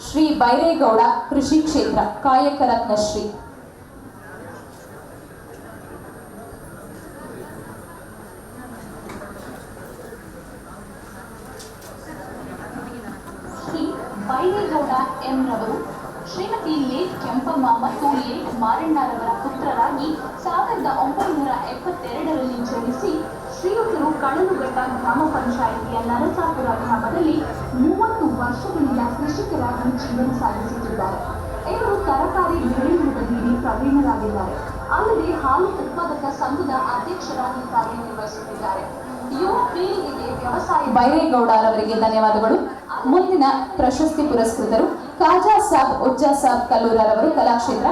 ಶ್ರೀ ಬೈರೇಗೌಡ ಕೃಷಿ ಕ್ಷೇತ್ರ, ಕಾಯಕ ಶ್ರೀ. ಬೈರೇಗೌಡ ಎಂ ರವರು ಶ್ರೀಮತಿ ಲೇಟ್ ಕೆಂಪಮ್ಮ ಮತ್ತು ಲೇಟ್ ಮಾರಣ್ಣರವರ ಪುತ್ರರಾಗಿ ಸಾವಿರದ ಒಂಬೈನೂರ ಎಪ್ಪತ್ತೆರಡರಲ್ಲಿ ಜನಿಸಿ ಶ್ರೀಯುತರು ಕಳಲುಘಟ್ಟ ಗ್ರಾಮ ಪಂಚಾಯಿತಿಯ ನರಸಾಪುರ ಗ್ರಾಮದಲ್ಲಿ ಮೂವತ್ತು ವರ್ಷಗಳಿಂದ ಕೃಷಿಕರಾಗಿ ಜೀವನ ಸಾಗಿಸುತ್ತಿದ್ದಾರೆ ಇವರು ತರಕಾರಿ ಬೆಳೆಯುವುದರಲ್ಲಿ ಪ್ರವೀಣರಾಗಿದ್ದಾರೆ. ಅಲ್ಲದೆ ಹಾಲು ಉತ್ಪಾದಕ ಸಂಘದ ಅಧ್ಯಕ್ಷರಾಗಿ ಕಾರ್ಯನಿರ್ವಹಿಸುತ್ತಿದ್ದಾರೆ. ಯುವ ಪೀಳಿಗೆಗೆ ವ್ಯವಸಾಯ ಬೈರೇಗೌಡ ಅವರಿಗೆ ಧನ್ಯವಾದಗಳು. ಮುಂದಿನ ಪ್ರಶಸ್ತಿ ಪುರಸ್ಕೃತರು ಕಾಜಾ ಸಾಬ್, ಉಜ್ಜಾ ಸಾಬ್ ಕಲ್ಲೂರರವರು ಕಲಾಕ್ಷೇತ್ರ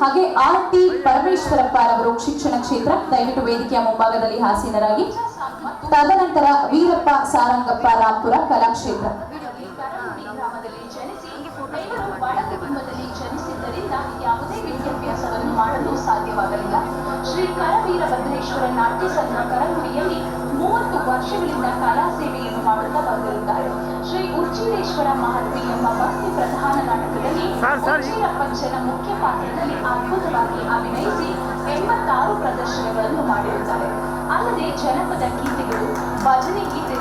ಹಾಗೆ ಆರ್ ಟಿ ಪರಮೇಶ್ವರಪ್ಪ ಅವರು ಶಿಕ್ಷಣ ಕ್ಷೇತ್ರ, ದಯವಿಟ್ಟು ವೇದಿಕೆಯ ಮುಂಭಾಗದಲ್ಲಿ ಹಾಸೀನರಾಗಿ ತದನಂತರ ವೀರಪ್ಪ ಸಾರಂಗಪ್ಪ ರಾಂಪುರ ಕಲಾಕ್ಷೇತ್ರ. ಮಾಡಲು ಸಾಧ್ಯವಾಗಲಿಲ್ಲ ಶ್ರೀ ಕರವೀರಭದ್ರೇಶ್ವರ ನಾಟ್ಯ ಸಂಘ ಕರಗುಡಿಯಲ್ಲಿ ಮೂವತ್ತು ವರ್ಷಗಳಿಂದ ಕಲಾ ಸೇವೆಯನ್ನು ಉಚ್ಚಿರೇಶ್ವರ ಮಹರ್ಷಿ ಎಂಬ ಭಕ್ತಿ ಪ್ರಧಾನ ನಾಟಕದಲ್ಲಿ ಪಂಚನ ಮುಖ್ಯ ಪಾತ್ರದಲ್ಲಿ ಅದ್ಭುತವಾಗಿ ಅಭಿನಯಿಸಿ ಎಂಬತ್ತಾರು ಪ್ರದರ್ಶನಗಳನ್ನು ಮಾಡಿರುತ್ತಾರೆ. ಅಲ್ಲದೆ ಜನಪದ ಗೀತೆಗಳು ಭಜನೆ ಗೀತೆಗಳನ್ನು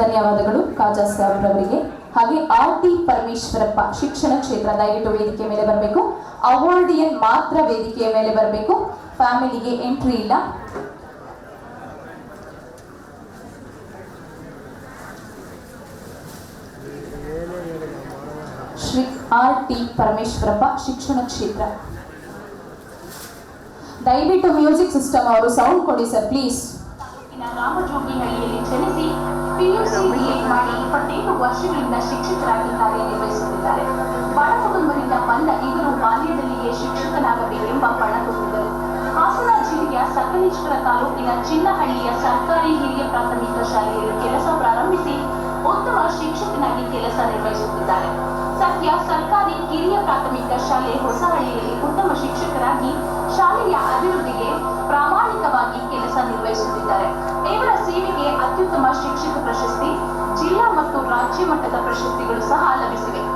ಧನ್ಯವಾದಗಳು ಕಾಜಾ ಸಾಬ್ ಅವರಿಗೆ ಹಾಗೆ ಆರ್ ಟಿ ಪರಮೇಶ್ವರಪ್ಪ ಶಿಕ್ಷಣ ಕ್ಷೇತ್ರ ದಯವಿಟ್ಟು ವೇದಿಕೆ ಮೇಲೆ ಬರಬೇಕು. ಅವಾರ್ಡಿಯನ್ ಮಾತ್ರ ವೇದಿಕೆಯ ಮೇಲೆ ಬರಬೇಕು. ಫ್ಯಾಮಿಲಿಗೆ ಎಂಟ್ರಿ ಇಲ್ಲ. ಶ್ರೀ ಆರ್ ಟಿ ಪರಮೇಶ್ವರಪ್ಪ ಶಿಕ್ಷಣ ಕ್ಷೇತ್ರ. ದಯವಿಟ್ಟು ಮ್ಯೂಸಿಕ್ ಸಿಸ್ಟಮ್ ಅವರು ಸೌಂಡ್ ಕೊಡಿ ಸರ್, ಪ್ಲೀಸ್. ವರ್ಷಗಳಿಂದ ಶಿಕ್ಷಕರಾಗಿ ಕಾರ್ಯನಿರ್ವಹಿಸುತ್ತಿದ್ದಾರೆ ಬಡ ಕುಟುಂಬದಿಂದ ಬಂದ ಇವರು ಬಾಲ್ಯದಲ್ಲಿಯೇ ಶಿಕ್ಷಕನಾಗಬೇಕೆಂಬ ಪಣ ತೊಟ್ಟಿದ್ದರು ಹಾಸನ ಜಿಲ್ಲೆಯ ಸಕಲೇಶ್ವರ ತಾಲೂಕಿನ ಚಿನ್ನಹಳ್ಳಿಯ ಸರ್ಕಾರಿ ಹಿರಿಯ ಪ್ರಾಥಮಿಕ ಶಾಲೆಯಲ್ಲಿ ಕೆಲಸ ಪ್ರಾರಂಭಿಸಿ ಉತ್ತಮ ಶಿಕ್ಷಕನಾಗಿ ಕೆಲಸ ನಿರ್ವಹಿಸುತ್ತಿದ್ದಾರೆ. ಸದ್ಯ ಸರ್ಕಾರಿ ಕಿರಿಯ ಪ್ರಾಥಮಿಕ ಶಾಲೆ ಹೊಸಹಳ್ಳಿಯಲ್ಲಿ ಉತ್ತಮ ಶಿಕ್ಷಕರಾಗಿ ಶಾಲೆಯ ಅಭಿವೃದ್ಧಿಗೆ ಪ್ರಾಮಾಣಿಕವಾಗಿ ಕೆಲಸ ನಿರ್ವಹಿಸುತ್ತಿದ್ದಾರೆ. ಇವರ ರಾಜ್ಯ ಮಟ್ಟದ ಪ್ರಶಸ್ತಿಗಳು ಸಹ ಲಭಿಸಿವೆ.